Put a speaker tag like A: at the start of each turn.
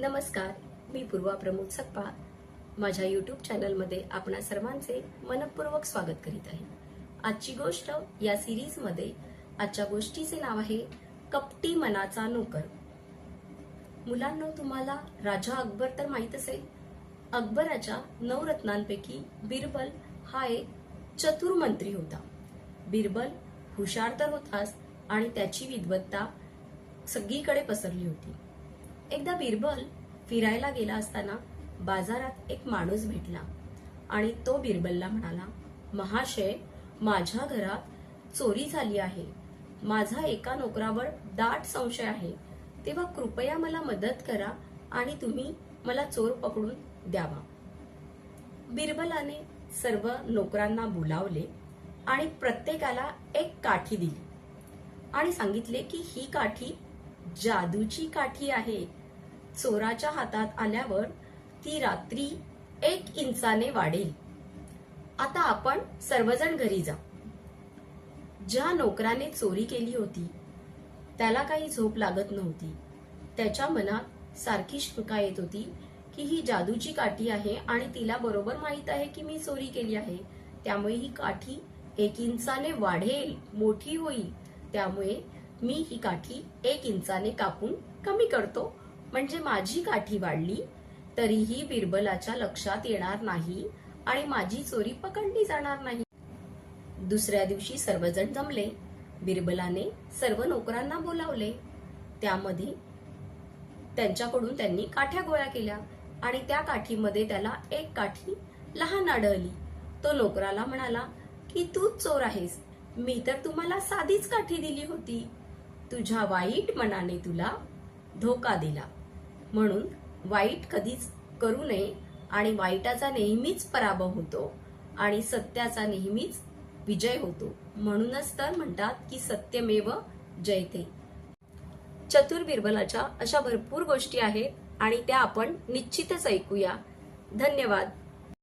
A: नमस्कार मी पूर्वा प्रमोद सकपा माझ्या यूट्यूब चॅनलमध्ये आपणा सर्वांचे मनपूर्वक स्वागत करीत आहे. आजची गोष्ट या सिरीजमध्ये आजच्या गोष्टीचे नाव आहे कपटी मनाचा नोकर. मुलांना तुम्हाला राजा अकबर तर माहीत असेल. अकबराच्या नऊ रत्नांपैकी बिरबल हा एक चतुर मंत्री होता. बिरबल हुशार तर होताच आणि त्याची विद्वत्ता सगळीकडे पसरली होती. एकदा बिरबल फिरायला गेला असताना बाजारात एक माणूस भेटला आणि तो बिरबलला म्हणाला महाशय माझ्या घरात चोरी झाली आहे. माझा एका नोकरावर दाट संशय आहे. तेव्हा कृपया मला मदत करा आणि तुम्ही मला चोर पकडून द्यावा. बिरबलाने सर्व नोकरांना बोलावले आणि प्रत्येकाला एक काठी दिली आणि सांगितले की ही काठी जादूची काठी आहे. चोराच्या हातात आल्यावर ती रात्री एक इंचाने वाढेल. आता आपण सर्वजण घरी जा. ज्या नोकराने चोरी केली होती त्याला काही झोप लागत नव्हती. त्याच्या मनात सारखी शंका येत होती की ही जादूची काठी आहे आणि तिला बरोबर माहीत आहे की मी चोरी केली आहे. त्यामुळे ही काठी एक इंचाने वाढेल मोठी होईल. त्यामुळे मी ही काठी एक इंचाने कापून कमी करतो. म्हणजे माझी काठी वाढली तरीही बिरबलाच्या लक्षात येणार नाही आणि माझी चोरी पकडली जाणार नाही. दुसऱ्या दिवशी सर्वजण जमले. बिरबलाने सर्व नोकरांना बोलावले. त्यामध्ये त्यांच्याकडून त्यांनी काठ्या गोळा केल्या आणि त्या काठीमध्ये त्याला एक काठी लहान आढळली. तो नोकराला म्हणाला की तूच चोर आहेस. मी तर तुम्हाला साधीच काठी दिली होती. तुझ्या वाईट मनाने तुला धोका दिला. म्हणून वाईट कधीच करू नये आणि वाईटाचा नेहमीच पराभव होतो आणि सत्याचा नेहमीच विजय होतो. म्हणूनच तर म्हणतात की सत्यमेव जयते. चतुर बिरबलाच्या अशा भरपूर गोष्टी आहेत आणि त्या आपण निश्चितच ऐकूया. धन्यवाद.